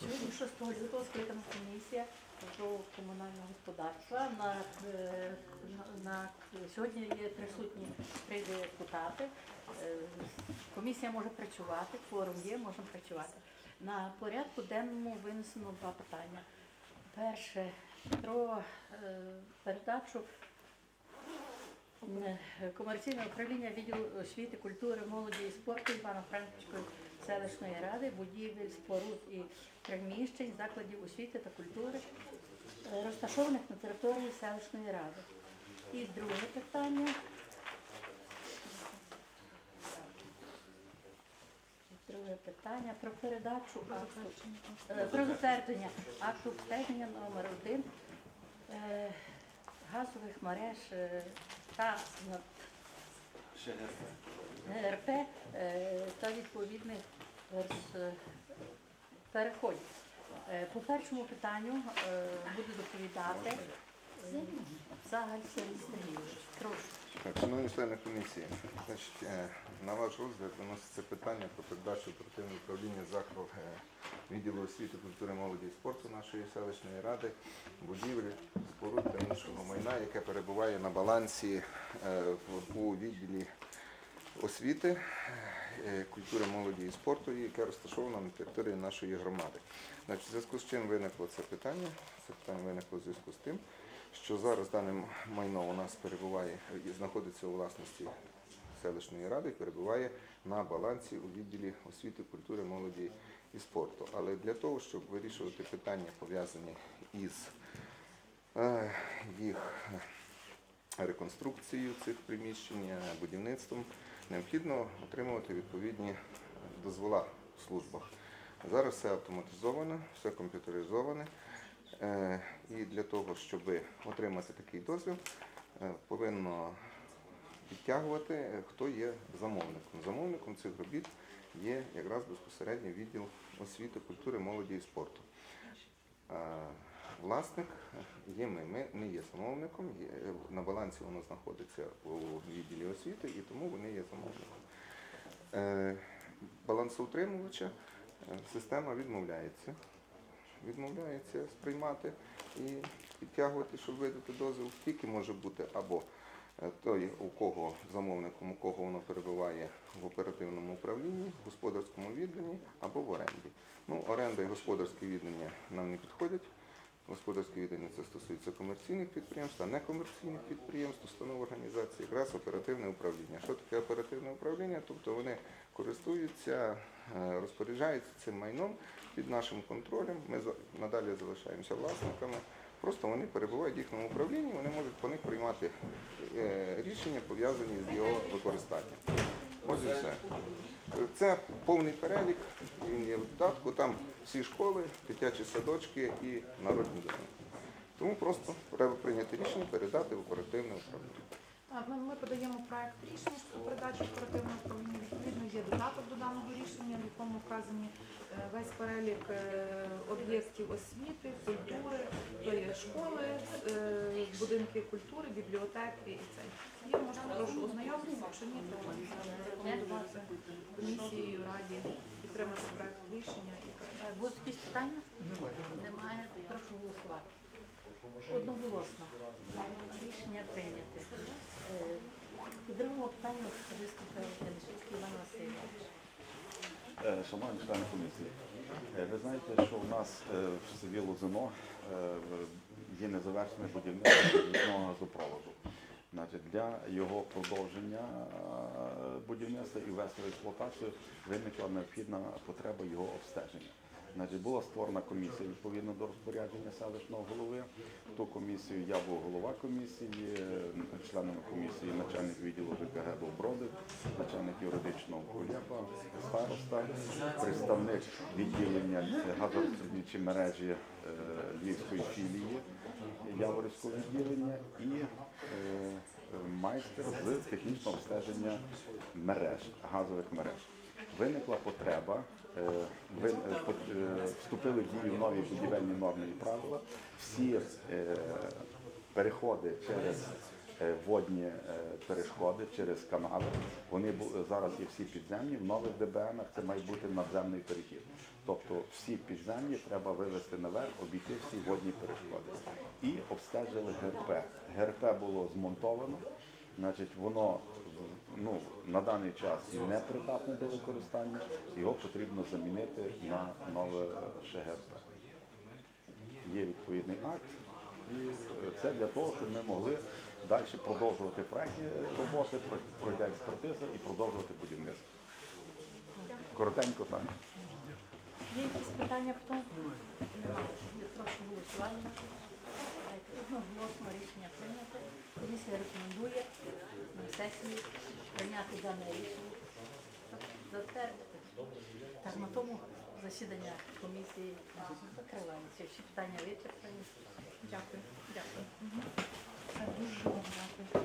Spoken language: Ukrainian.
Сьогодні 6 лютого скликана комісія про комунальне господарство. На, е, на, на- сьогодні є присутні три депутати. Е, Комісія може працювати, кворум є, можемо працювати. На порядку денному винесено два питання. Перше про е, передачу е, комерційного управління відділу освіти, культури, молоді і спорту Івано-Франківської селищної ради, будівель, споруд і приміщень, закладів освіти та культури, е, розташованих на території селищної ради. І друге питання. Друге питання про передачу акту, е, про затвердження акту обстеження номер 1 газових мереж е, та ГРП е, та відповідних переходів. Е, По першому питанню е, буду доповідати е, Загаль Сергій Так, шановні члени комісії, значить, е, на ваш розгляд виноситься питання про передачу оперативного управління закладу е, відділу освіти, культури, молоді і спорту нашої селищної ради, будівлі, споруд та іншого майна, яке перебуває на балансі е, у відділі освіти, культури, молоді і спорту, яке розташовано на території нашої громади. Значить, в зв'язку з чим виникло це питання? Це питання виникло в зв'язку з тим, що зараз дане майно у нас перебуває знаходиться у власності селищної ради, перебуває на балансі у відділі освіти, культури, молоді і спорту. Але для того, щоб вирішувати питання, пов'язані із е, їх реконструкцією цих приміщень, е, будівництвом, необхідно отримувати відповідні дозвола в службах. Зараз все автоматизовано, все комп'ютеризоване. Е, І для того, щоб отримати такий дозвіл, е, повинно підтягувати, е, хто є замовником. Замовником цих робіт є якраз безпосередньо відділ освіти, культури, молоді і спорту. Власник є ми. Ми не є замовником. На балансі воно знаходиться у відділі освіти, і тому вони є замовником. Балансоутримувача система відмовляється. Відмовляється сприймати і підтягувати, щоб видати дозвіл. Тільки може бути або е, той, у кого замовником, у кого воно перебуває в оперативному управлінні, в господарському відданні або в оренді. Ну, оренда і господарське віддання нам не підходять. Господарське віддання це стосується комерційних підприємств, а некомерційних підприємств, установ організації, якраз оперативне управління. Що таке оперативне управління? Тобто вони користуються, е, розпоряджаються цим майном під нашим контролем. Ми надалі залишаємося власниками. Просто вони перебувають в їхньому управлінні, вони можуть по них приймати е, рішення, пов'язані з його використанням. Ось і все. Це повний перелік, він є додатку, там всі школи, дитячі садочки і народні доми. Тому просто треба прийняти рішення передати в оперативне управління. А, Ми, подаємо проект рішення про передачу оперативного управління. Відповідно, є додаток до даного рішення, в якому вказані е, весь перелік е, об'єктів освіти, культури, то є школи, е, будинки культури, бібліотеки і це. Є можна прошу ознайомитися, якщо ні, то рекомендувати комісією раді підтримати проект рішення Будуть якісь питання? Немає. Прошу голосувати. Одноголосно. Рішення прийняте. Е, По другому питанню виступив Янишівський Іван Васильович. Е, Шановні члени комісії, е, ви знаєте, що у нас в селі Лозино є незавершене будівництво газопроводу. Значить, для його продовження будівництва і ввести в експлуатацію виникла необхідна потреба його обстеження. Значить, була створена комісія відповідно до розпорядження селищного голови. Ту комісію я був голова комісії, е, членами комісії начальник відділу ЖКГ був Бродик, начальник юридичного Кулєпа, староста, представник відділення газорозподільчі мережі е, Львівської філії Яворівського відділення і е, майстер з технічного обстеження мереж, газових мереж. Виникла потреба, вступили в дію нові будівельні норми і правила. Всі е, переходи через е, водні е, перешкоди, через канали, вони зараз є всі підземні, в нових ДБНах це має бути надземний перехід. Тобто всі підземні треба вивести наверх, обійти всі водні перешкоди. І обстежили ГРП. ГРП було змонтовано, значить воно ну, на даний час не придатне до використання, його потрібно замінити на нове ще ГРП. Є відповідний акт, і це для того, щоб ми могли далі продовжувати проектні роботи, про- пройде експертиза і продовжувати будівництво. Коротенько так. Є якісь питання по тому? Прошу голосування. Дайте. Одноголосно рішення прийнято. Комісія рекомендує сесії прийняти дане рішення. Затвердити. Так, на тому засідання комісії закривається. Всі питання вичерпані. Дякую. Дякую. Дуже вам Дякую.